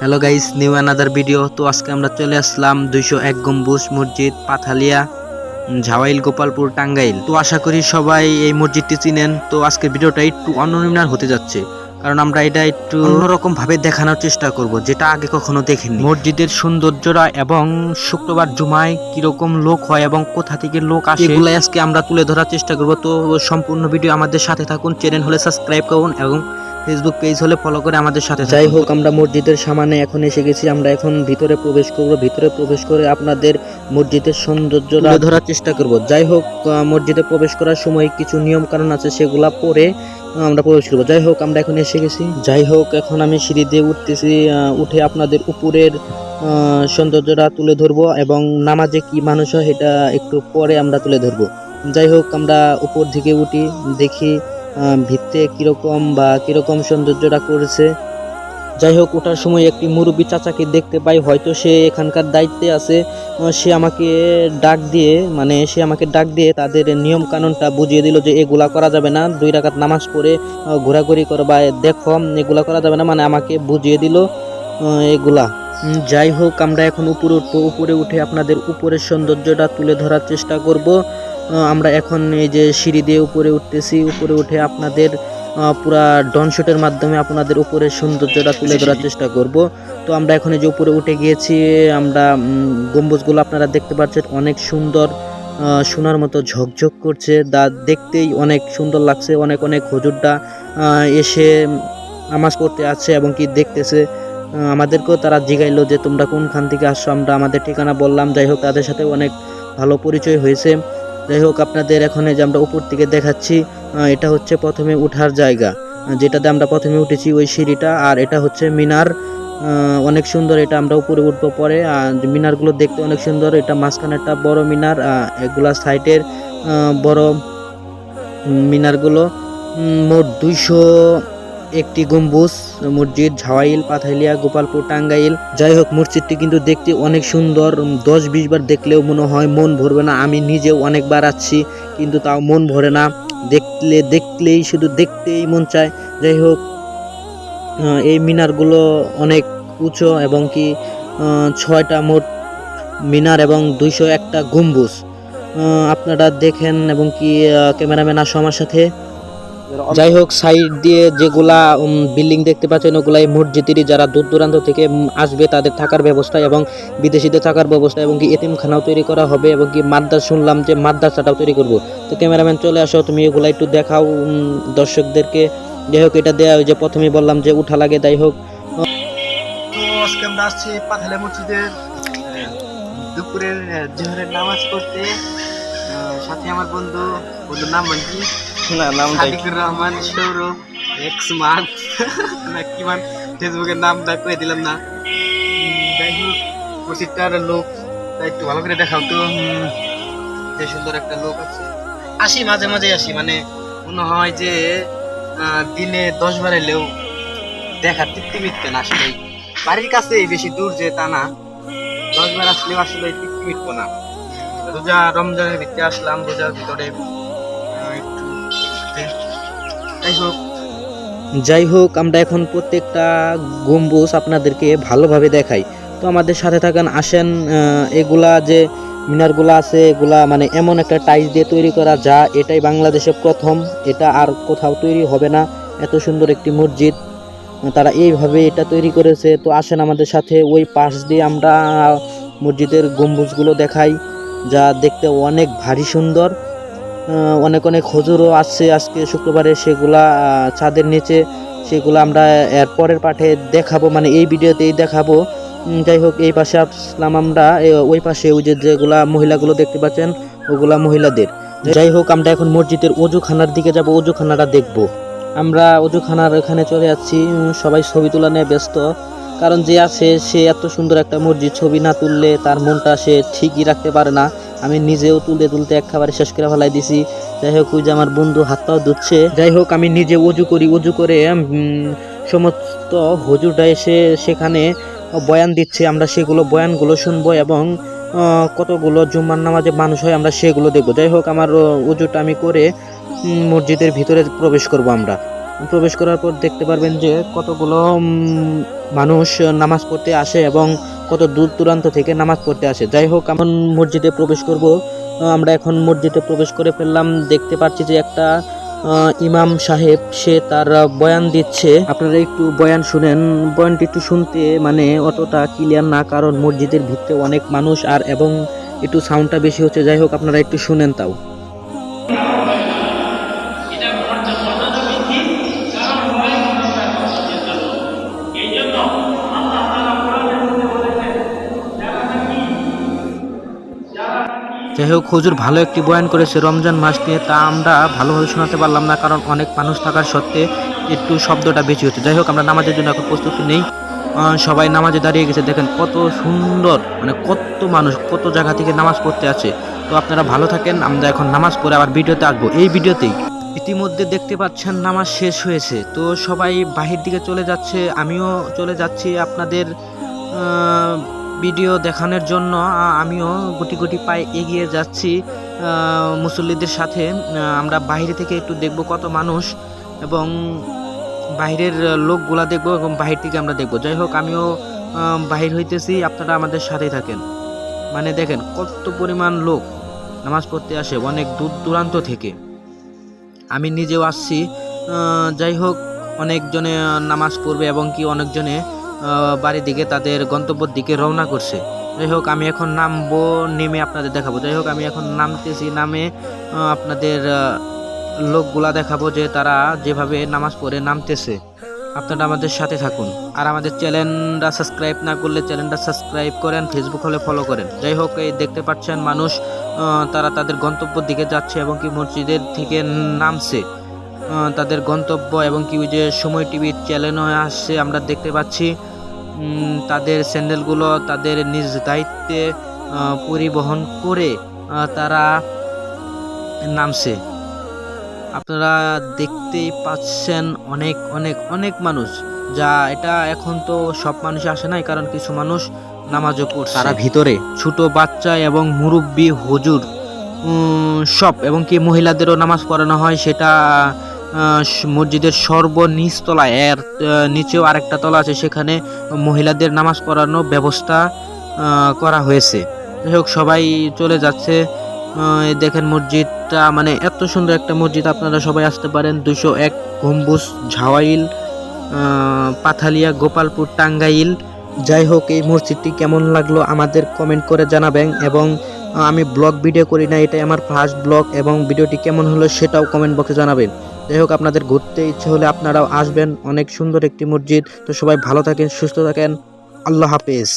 Hello guys new another video তো আজকে আমরা চলে আসলাম দুইশো এক গম্বুজ মসজিদ পাথালিয়া, ঝাওয়াইল গোপালপুর, টাঙ্গাইল। তো আশা করি সবাই এই মসজিদটি চিনেন। তো আজকের ভিডিওটা একটু অননিমার হতে যাচ্ছে। কারণ আমরা এটা একটু অন্যরকম ভাবে দেখানোর চেষ্টা করব, যেটা আগে কখনো দেখিনি। মসজিদের সৌন্দর্যরা এবং শুক্রবার জুমায় কীরকম লোক হয় এবং কোথা থেকে লোক আসে, এগুলাই আজকে আমরা তুলে ধরার চেষ্টা করব। তো সম্পূর্ণ ভিডিও আমাদের সাথে থাকুন, চ্যানেল হলে সাবস্ক্রাইব করুন এবং ফেসবুক পেজ হলে ফলো করে আমাদের সাথে যাই হোক আমরা মসজিদের সামনে এখন এসে গেছি। আমরা এখন ভিতরে প্রবেশ করব। ভিতরে প্রবেশ করে আপনাদের মসজিদের সৌন্দর্য তুলে ধরার চেষ্টা করব। যাই হোক মসজিদে প্রবেশ করার সময় কিছু নিয়ম কানুন আছে সেগুলা পরে আমরা প্রবেশ করব। যাই হোক আমরা এখন এসে গেছি। যাই হোক এখন আমি সিঁড়ি দিয়ে উঠতেছি উঠে আপনাদের উপরের সৌন্দর্যটা তুলে ধরবো এবং নামাজে কি মানুষ হয় এটা একটু পরে আমরা তুলে ধরবো। যাই হোক আমরা উপর দিকে উঠি দেখি ভিত্তে কীরকম বা কীরকম সৌন্দর্যটা করেছে। যাই হোক ওঠার সময় একটি মুরব্বী চাচাকে দেখতে পাই, হয়তো সে এখানকার দায়িত্বে আছে। সে আমাকে ডাক দিয়ে মানে সে আমাকে ডাক দিয়ে তাদের নিয়ম কানুনটা বুঝিয়ে দিল যে এগুলা করা যাবে না, দুই রাকাত নামাজ পড়ে ঘোরাঘুরি করো বা দেখো, এগুলা করা যাবে না মানে আমাকে বুঝিয়ে দিল এগুলা। যাই হোক আমরা এখন উপরে উঠবো, উপরে উঠে আপনাদের উপরের সৌন্দর্যটা তুলে ধরার চেষ্টা করব। আমরা এখন এই যে সিঁড়ি দিয়ে উপরে উঠতেছি উপরে উঠে আপনাদের পুরা ডনশটের মাধ্যমে আপনাদের উপরের সৌন্দর্যটা তুলে ধরার চেষ্টা করব। তো আমরা এখন এই যে উপরে উঠে গিয়েছি আমরা গম্বুজগুলো আপনারা দেখতে পাচ্ছেন অনেক সুন্দর সোনার মতো ঝকঝক করছে। দা দেখতেই অনেক সুন্দর লাগছে অনেক অনেক হুজুরটা এসে নামাজ পড়তে আছে এবং কি দেখতেছে। আমাদেরকেও তারা জিগাইলো যে তোমরা কোনখান থেকে আসছো আমরা আমাদের ঠিকানা বললাম। যাই হোক তাদের সাথে অনেক ভালো পরিচয় হয়েছে। যাই হোক আপনাদের এখন যে আমরা উপর থেকে দেখাচ্ছি এটা হচ্ছে প্রথমে উঠার জায়গা। যেটাতে আমরা প্রথমে উঠেছি ওই সিঁড়িটা আর এটা হচ্ছে মিনার। অনেক সুন্দর এটা আমরা উপরে উঠবো পরে মিনারগুলো দেখতে অনেক সুন্দর। এটা মাঝখানে একটা বড় মিনার এগুলা সাইডের আহ, বড় মিনারগুলো। মোট দুইশো একটি গম্বুজ, মসজিদ, ঝাওয়াইল, পাথাইলিয়া, গোপালপুর, টাঙ্গাইল। যাই হোক, মসজিদটি কিন্তু দেখতে অনেক সুন্দর। দশ বিশ বার দেখলেও মনে হয় মন ভরবে না। আমি নিজেও অনেকবার আছি, কিন্তু তাও মন ভরে না। দেখলে, দেখলেই, শুধু দেখতেই মন চায়। যাই হোক এই মিনারগুলো অনেক উঁচু এবং কি ছয়টা মোট মিনার এবং দুইশো একটা গম্বুজ। আপনারা দেখেন এবং কি ক্যামেরাম্যান আসো আমার সাথে। যাই হোক সাইড দিয়ে যেগুলা বিল্ডিং দেখতে পাচ্ছেন, ওগুলাই মসজিদেরই যারা দূর দূরান্ত থেকে আসবে, তাদের থাকার ব্যবস্থা এবং বিদেশিদের থাকার ব্যবস্থা এবং কি এতিমখানাও তৈরি করা হবে এবং কি মাদ্রাস শুনলাম যে মাদ্রাসাটাও তৈরি করব। তো ক্যামেরাম্যান চলে আসো, তুমি এগুলা একটু দেখাও দর্শকদেরকে। যাই হোক, এটা দেওয়া যে প্রথমেই বললাম যে উঠা লাগে, যাই হোক। দুপুরের জোহরের নামাজ পড়তে। সাথে আমার বন্ধু, বন্ধুর নাম বলছি না নাম সাদিকুর রহমান, সৌরভ এক্স মান না, কি মান? ফেসবুকের নামটা কয়ে দিলাম না। যাই হোক লোক, তা একটু ভালো করে দেখাও তো। যে সুন্দর একটা লোক আছে। আসি, মাঝে মাঝে আসি মানে মনে হয় যে দিনে দশ বার এলেও দেখার তৃপ্তি মিটবে না আসলে বাড়ির কাছেই বেশি দূর যে তা না দশ বার আসলেও আসলে তৃপ্তি মিটবো না। রোজা রমজানের ভিতরে আসলাম, রোজার ভিতরে। যাই হোক যাই হোক আমরা এখন প্রত্যেকটা গম্বুজ আপনাদেরকে ভালোভাবে দেখাই। তো আমাদের সাথে থাকেন, আসেন এগুলা যে মিনারগুলা আছে, এগুলা মানে এমন একটা টাইলস দিয়ে তৈরি করা যা এটাই বাংলাদেশে প্রথম, এটা আর কোথাও তৈরি হবে না। এত সুন্দর একটি মসজিদ, তারা এইভাবে এটা তৈরি করেছে। তো আসেন আমাদের সাথে, ওই পাশ দিয়ে আমরা মসজিদের গম্বুজগুলো দেখাই, যা দেখতে অনেক ভারী সুন্দর। অনেক অনেক হজুরও আসছে আজকে শুক্রবারে, সেগুলা ছাদের নিচে, সেগুলো আমরা এর পরের পাঠে দেখাবো মানে এই ভিডিওতেই দেখাবো। যাই হোক, এই পাশে আসলাম আমরা ওই পাশে ওই যে যেগুলা মহিলাগুলো দেখতে পাচ্ছেন, ওগুলা মহিলাদের। যাই হোক, আমরা এখন মসজিদের অজুখানার দিকে যাব, অজুখানাটা দেখব। আমরা অজুখানার এখানে চলে যাচ্ছি সবাই ছবি তোলা নিয়ে ব্যস্ত। কারণ যে আছে, সে এত সুন্দর একটা মসজিদ, ছবি না তুললে তার মনটা সে ঠিকই রাখতে পারে না। আমি নিজেও তুলতে তুলতে একেবারে শেষ করে ফেলাই দিছি। যাই হোক, ওই যে আমার বন্ধু হাত পাও ধুচ্ছে। যাই হোক, আমি নিজে উজু করি, অজু করে সমস্ত হজুরটা এসে সেখানে বয়ান দিচ্ছে। আমরা সেগুলো বয়ানগুলো শুনব এবং কতগুলো জুম্মার নামাজে মানুষ হয় আমরা সেগুলো দেখব। যাই হোক, আমার উজুটা আমি করে মসজিদের ভিতরে প্রবেশ করব আমরা। প্রবেশ করার পর দেখতে পারবেন যে কতগুলো মানুষ নামাজ পড়তে আসে এবং কত দূর দূরান্ত থেকে নামাজ পড়তে আসে। যাই হোক, এমন মসজিদে প্রবেশ করব। আমরা এখন মসজিদে প্রবেশ করে ফেললাম। দেখতে পাচ্ছি যে একটা ইমাম সাহেব, সে তার বয়ান দিচ্ছে। আপনারা একটু বয়ান শুনেন। বয়ানটি একটু শুনতে মানে অতটা ক্লিয়ার না, কারণ মসজিদের ভিতরে অনেক মানুষ আর এবং একটু সাউন্ডটা বেশি হচ্ছে। যাই হোক, আপনারা একটু শুনেন তাও। যাই হোক হুজুর ভালো একটি বয়ান করেছে রমজান মাস নিয়ে, তা আমরা ভালোভাবে শোনাতে পারলাম না, কারণ অনেক মানুষ থাকার সত্ত্বে একটু শব্দটা বেশি হচ্ছে। যাই হোক আমরা নামাজের জন্য এখন প্রস্তুতি নেই। সবাই নামাজে দাঁড়িয়ে গেছে, দেখেন কত সুন্দর মানে কত মানুষ, কত জায়গা থেকে নামাজ পড়তে আছে। তো আপনারা ভালো থাকেন, আমরা এখন নামাজ পড়ে আবার ভিডিওতে আসব। এই ভিডিওতেই ইতিমধ্যে দেখতে পাচ্ছেন নামাজ শেষ হয়েছে। তো সবাই বাহির দিকে চলে যাচ্ছে, আমিও চলে যাচ্ছি আপনাদের ভিডিও দেখানোর জন্য আমিও গুটি গুটি পায়ে এগিয়ে যাচ্ছি মুসল্লিদের সাথে। আমরা বাইরে থেকে একটু দেখব কত মানুষ এবং বাইরের লোকগুলা দেখব এবং বাহির থেকে আমরা দেখব। যাই হোক, আমিও বাহির হইতেছি, আপনারা আমাদের সাথেই থাকেন। মানে দেখেন, কত পরিমাণ লোক নামাজ পড়তে আসে, অনেক দূর দূরান্ত থেকে। আমি নিজেও আসছি যাই হোক, অনেকজনে নামাজ পড়বে এবং কি অনেকজনে বাড়ির দিকে তাদের গন্তব্যের দিকে রওনা করছে। যাই হোক, আমি এখন নামবো, নেমে আপনাদের দেখাবো। যাই হোক, আমি এখন নামতেছি, নামে আপনাদের লোকগুলা দেখাবো যে তারা যেভাবে নামাজ পড়ে নামতেছে। আপনারা আমাদের সাথে থাকুন। আর আমাদের চ্যানেলটা সাবস্ক্রাইব না করলে চ্যানেলটা সাবস্ক্রাইব করেন ফেসবুক হলে ফলো করেন। যাই হোক, এই দেখতে পাচ্ছেন মানুষ তারা তাদের গন্তব্যের দিকে যাচ্ছে এবং কি মসজিদের থেকে নামছে। তাদের গন্তব্য এবং কি যে সময় টিভির চ্যানেলও আসছে আমরা দেখতে পাচ্ছি তাদের স্যান্ডেলগুলো তাদের নিজ দায়িত্বে পরিবহন করে তারা নামছে। আপনারা দেখতেই পাচ্ছেন অনেক অনেক অনেক মানুষ যা এটা এখন তো সব মানুষ আসে নাই কারণ কিছু মানুষ নামাজও পড়ছে তারা ভিতরে। ছোট বাচ্চা এবং মুরব্বী হুজুর সব এবং কি মহিলাদেরও নামাজ পড়ানো হয় সেটা মসজিদের সর্বনিচ তলায় এর নিচেও আরেকটা তলা আছে, সেখানে মহিলাদের নামাজ পড়ানোর ব্যবস্থা করা হয়েছে। যাই হোক, সবাই চলে যাচ্ছে। দেখেন মসজিদটা মানে এত সুন্দর একটা মসজিদ, আপনারা সবাই আসতে পারেন। দুশো এক গম্বুজ, ঝাওয়াইল পাথালিয়া, গোপালপুর, টাঙ্গাইল। যাই হোক, এই মসজিদটি কেমন লাগল আমাদের কমেন্ট করে জানাবেন এবং আমি ব্লগ ভিডিও করি না, এটাই আমার ফার্স্ট ব্লগ এবং ভিডিওটি কেমন হলো সেটাও কমেন্ট বক্সে জানাবেন। যাই হোক, আপনাদের ঘুরতে ইচ্ছে হলে আপনারাও আসবেন। অনেক সুন্দর একটি মসজিদ। তো সবাই ভালো থাকেন, সুস্থ থাকেন। আল্লাহ হাফেজ।